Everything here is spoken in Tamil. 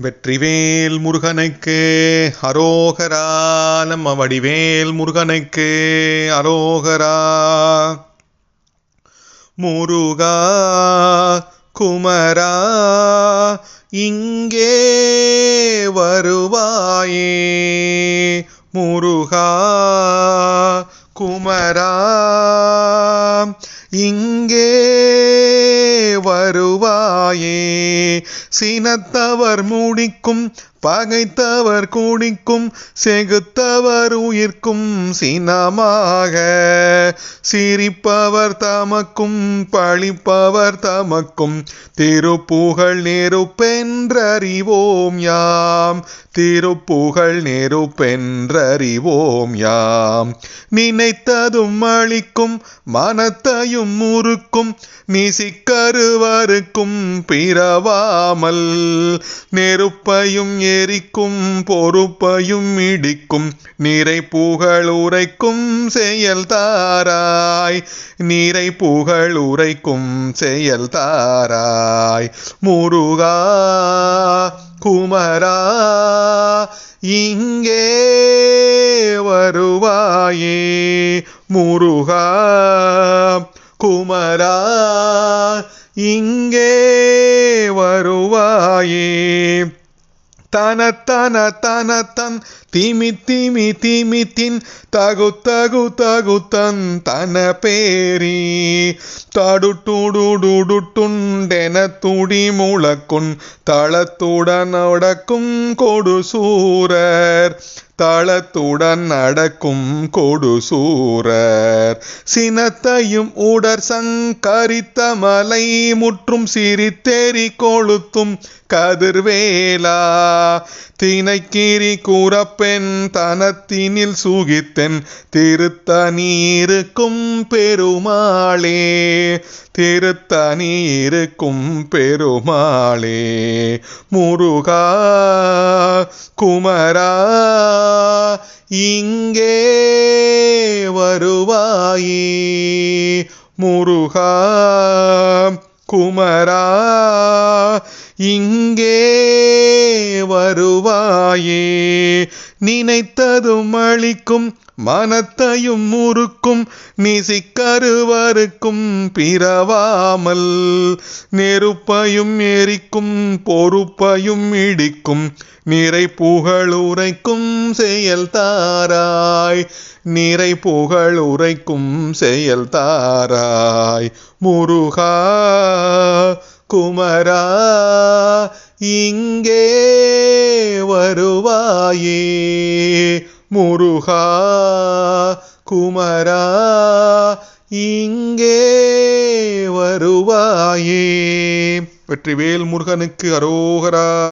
வெற்றிவேல் முருகனுக்கு அரோகரா நம்ம வடிவேல் முருகனுக்கு அரோகரா. முருகா குமரா இங்கே வருவாயே. முருகா குமரா இங்கே தருவாயே. சினத்தவர் முடிக்கும் பகைத்தவர் குடிக்கும் செகுத்தவர் உயிர்க்கும் சினமாக. சிரிப்பவர் தமக்கும் பழிப்பவர் தமக்கும் திருப்புகழ் நெருப்பென்றறிவோம் யாம். திருப்புகழ் நெருப்பென்றறிவோம் யாம். நினைத்ததும் அழிக்கும் மனத்தையும் முறுக்கும் யாருக்கும் பிறவாமல் நெருப்பையும் எரிக்கும் பொறுப்பையும் இடிக்கும் நிறை புகழ் உரைக்கும் செயல் தாராய். நிறை புகழ் உரைக்கும் செயல் தாராய். முருகா குமரா இங்கே வருவாயே. முருகா குமரா இங்கே வருவாயே. தன தன தன தன் திமி திமி திமித்தின் தகு தகு தகு தன் தன பேரி. தடுட்டுடுடுடுட்டுண்டென துடி முழக்கும் தளத்துடன் நடக்கும் கொடு சூரர். தளத்துடன் நடக்கும் கொடுசூரர் சினத்தையும் உடற் சங்கரித்த மலை முற்றும் சிரித்தெறி கொளுத்தும் கதிர்வேலா. தினைக்கிரி பெண் தனத்தினில் சுகித்தென் திருத்தனீருக்கும் பெருமாளே திருத்தனீருக்கும் பெருமாளே. முருகா குமரா இங்கே வருவாயே. முருகா குமரா இங்கே வருவாயே. நினைத்ததும் அளிக்கும் மனத்தையும் முறுக்கும் நிசிக்கருவருக்கும் பிறவாமல். நெருப்பையும் எரிக்கும் பொறுப்பையும் இடிக்கும் நிறை புகழுரைக்கும் செயல் தாராய். நிறை புகழுரைக்கும் செயல் தாராய். முருகா குமரா இங்கே வருவாயே. முருகா குமரா இங்கே வருவாயே. வெற்றிவேல் முருகனுக்கு அரோகரா.